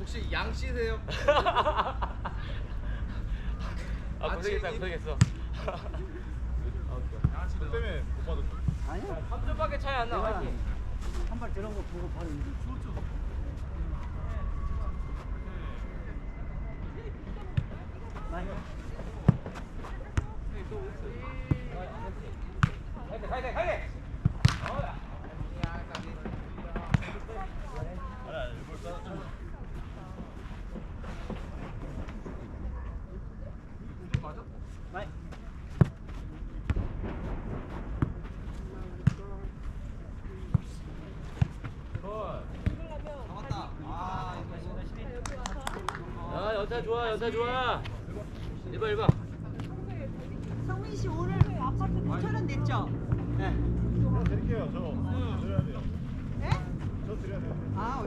혹시 양 씨세요? 아 고생했다 고생했어. 너 때문에 못 받은 거. 아니야. 3점밖에 차이 안 나. 내가. 한발 들어간 거 보고 바로 이제 많이 화이팅 화이팅 화이팅. 많이 아 연타 좋아 연타 좋아. 1번 1번. 성민 씨 오늘 아파트 9천 원 냈죠? 네. 저 드릴게요. 저 드려야 돼요. 네? 드려야 돼요. 아.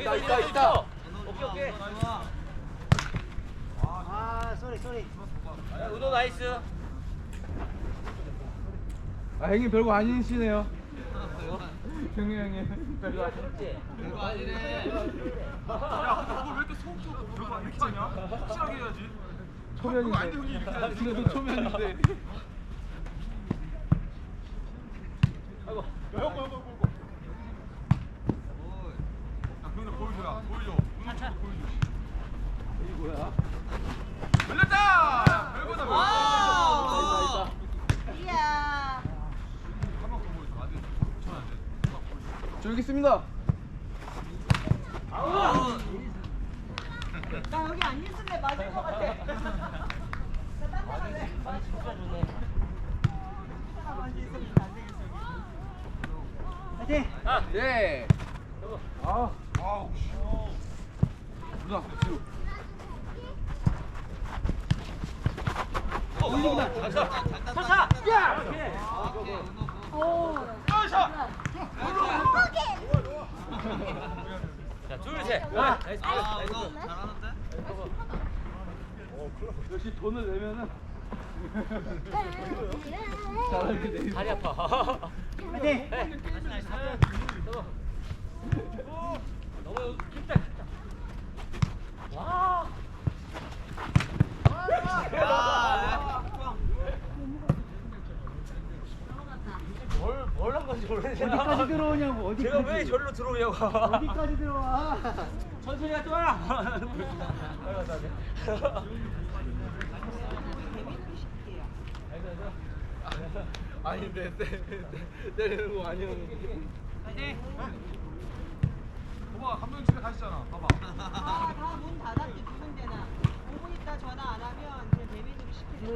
있다 있다 있다. 오케이 오케이. 아, 쏘리 쏘리. 야, 은호 나이스. 아 형님 별거 아니시네요. 경희 형님. 별거 아니지. 별거 아니네. 초면인데. 근데 초면인데. 아이고. 형, 형. 야, 그런데 보여줘야. 보여줘. 보여줘. 이거야? 걸렸다! 별거다, 별거. 아, 이야. 한번더 보여줘. 안 돼. 붙여야 돼. 막 보여줘. 저 여기 있습니다. 나 여기 안 있을래 맞을 것 같아. 나딴데 갈래. 아 앉아 있으면 안 되겠어. 화이팅! 아. 예. 아. 아우, 씨. 누나 지금. 올리기만. 차차. 야. 오케이. 자, 둘, 셋. 아, 나이스, 아, 나이스. 은호 잘하는데? 역시 돈을 내면은. 있어. 다리 아파. 화이팅! 네. 나이스, 나이스. 넘어. 너무 깊다, 깊다. 와. 뭘, 뭘 한 건지 모르겠네. 어디까지 들어오냐고 어디까지? 제가 왜 절로 들어오냐고. 어디까지 들어와? 천천히 갔다 와. 아닌데, 때리는 거 아니었는데. 봐봐, 감독님 집에 가시잖아. 봐봐. 아, 다문 닫았지 두 군데나. 5분 있다 전화 안 하면 제 대리들이 시키는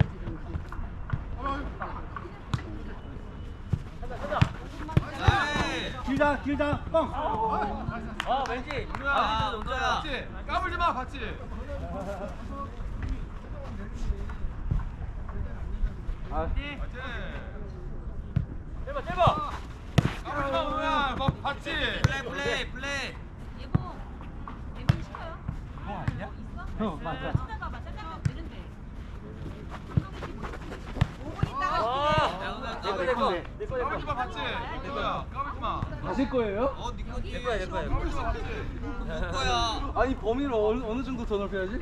길다 길다 뻥. 아, 왠지. 은호야, 아, 진짜 봤지? 까불지 마, 봤지? 아. 봤지? 까불지 마, 은호야. 봐, 봤지? 플레이 플레이 플레이. 예보 예보 시켜요? 어 아니야? 어 맞아. 찾아가봐 짜장면 되는데 5분 있다가 와. 야, 내거, 내 거. 내 거, 내 까불지 마, 거. 봤지? 은호야, 까불지 마. 가실 거예요? 어, 니꺼 내 거야, 내 거야. 거야. 아니 범위를 어느, 어느 정도 더 넓혀야지?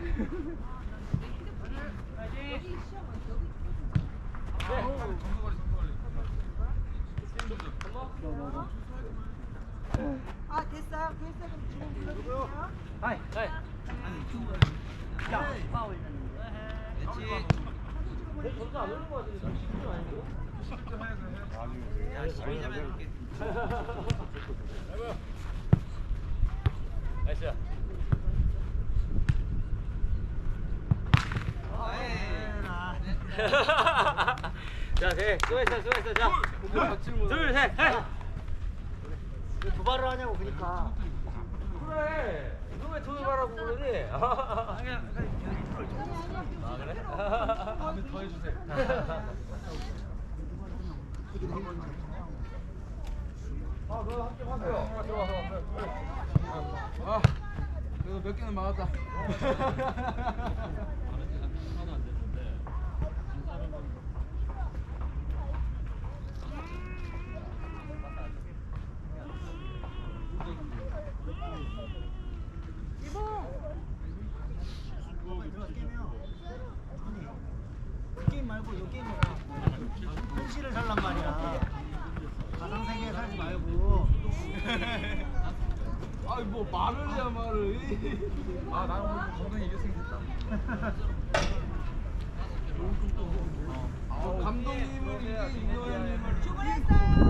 아 됐어요. 됐어 그럼 지금 불러주세요. 하이. 자, 야 파울. 그렇지. 내 점수 안 올린 거 같은데. 좀 쉽지 아니고. 좀 해, 그래. 야, 12점 해볼게. 나이스. 자, 네. 수고했어, 수고했어. 자. 둘, 셋, 셋. 왜 도발을 하냐고. 그래. 너왜 돈을 바라고 그러니? 아니 아니 더 해주세요. 아, 너 함께 하세요. 아, 그래도 몇 개는 맞았다. 그 게임 말고 이 게임을 현실을 살란 말이야. 가상 세계에 살지 말고. 아이 뭐 말을 해야 말을. 아 나는 오늘 감독이 이겼으면 좋겠다. 어, 감독님을 이게 이거님을 주문했어요.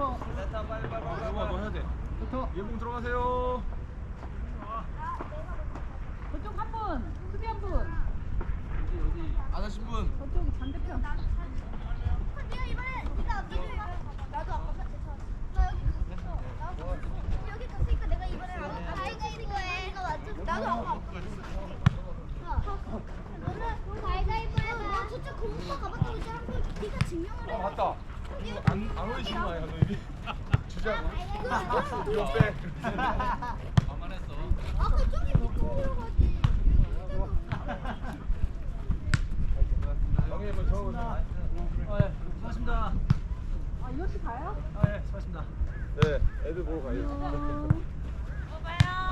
붙어. 세타 빨리 빨리 빨리. 영화 너 해야 돼. 붙어. 예봉 들어가세요. 저쪽 한 분, 수비 한 분. 안 하신 분. 저쪽이 반대편. 나도 아까 같이 나 여기 있었어. 나도 여기 있었으니까 내가 이번에 가위가위보 해. 내가 맞췄어. 나도 아까 어. 너는 가위가위보에서 너 저쪽 공부가 가봤다고 사람들 네가 증명을 해. 아 맞다. 안안 오시는 거야 감독님이. 주자고. 빼. 만만했어. 아까 저기 밑으로 들어가지. 형님 한번 적어보세요. 어, 예. 수고하셨습니다. 아, 이것도 가요? 아, 예. 수고하셨습니다. 네, 애들 보러 가요.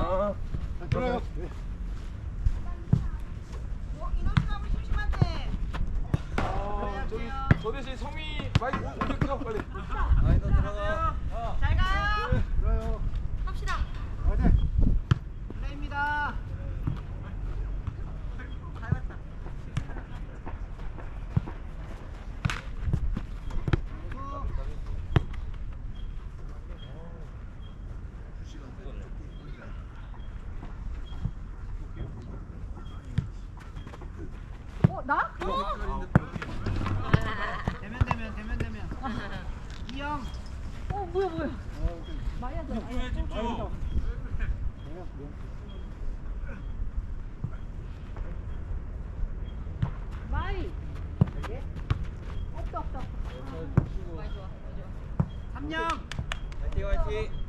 아, 저기 저 대신 성미 많이 오겠죠 빨리. 아이 너 들어가. 잘 가요. 들어요. 갑시다. 화이팅. 플레이입니다. 잘 봤다. 어, 나? 대면 대면 대면 대면. 이영. 어, 뭐야, 뭐야. 많이 하자. 집중해 집중. 마이. 없다, 없다. 많이 좋아, 많이 좋아. 삼영. 화이팅 화이팅.